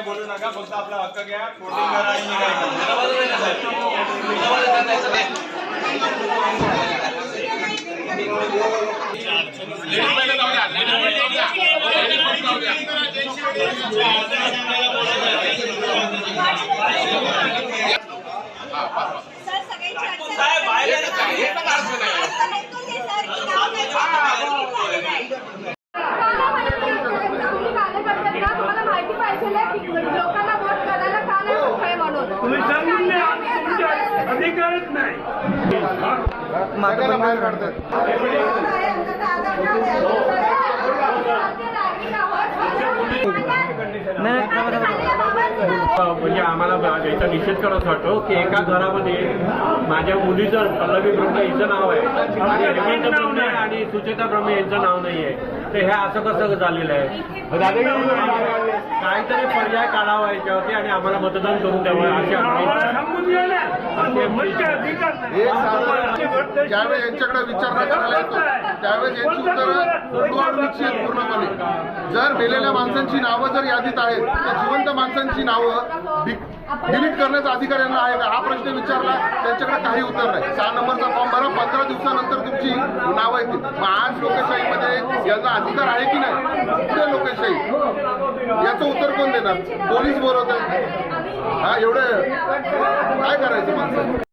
काही बोलू नका फक्त आपला हक्क घ्या. कोटिंग करा आणि निघायचं सगळे चर्चा असं नाही तो ते सर की नाव नाही झालेलं आहे. तुम्ही कार्यकर्त्यांना तुम्हाला माहिती पाहिजे की लोकांना वोट करायला का नाही मोकळे म्हणून? अधिकारच नाही. म्हणजे आम्हाला याचा निषेध करत वाटतो की एका घरामध्ये माझ्या मुलीचं पल्लवी ब्रह्मे हिचं नाव आहे. आणि सुचेता ब्रह्मे यांचं नाव नाही आहे तर हे असं कसं झालेलं आहे? काहीतरी पर्याय काढावा याच्यावरती आणि आम्हाला मतदान करून द्यावं अशा ज्यावेळेस यांच्याकडे विचारणा करायला येतो त्यावेळेस यांची उत्तरं पूर्णपणे. जर मेलेल्या माणसांची नावं जर यादीत आहेत तर जिवंत माणसांची नावं डिलीट करण्याचा अधिकार यांना आहे का? हा प्रश्न विचारला त्यांच्याकडे काही उत्तर नाही. सहा नंबरचा फॉर्म भरा पंधरा दिवसानंतर तुमची नावं येतील. मग आज लोकशाहीमध्ये याचा अधिकार आहे की नाही? कुठे लोकशाही? याचं उत्तर कोण पोलीस बोलवत आहेत हा एवढं काय करायचं माणसं?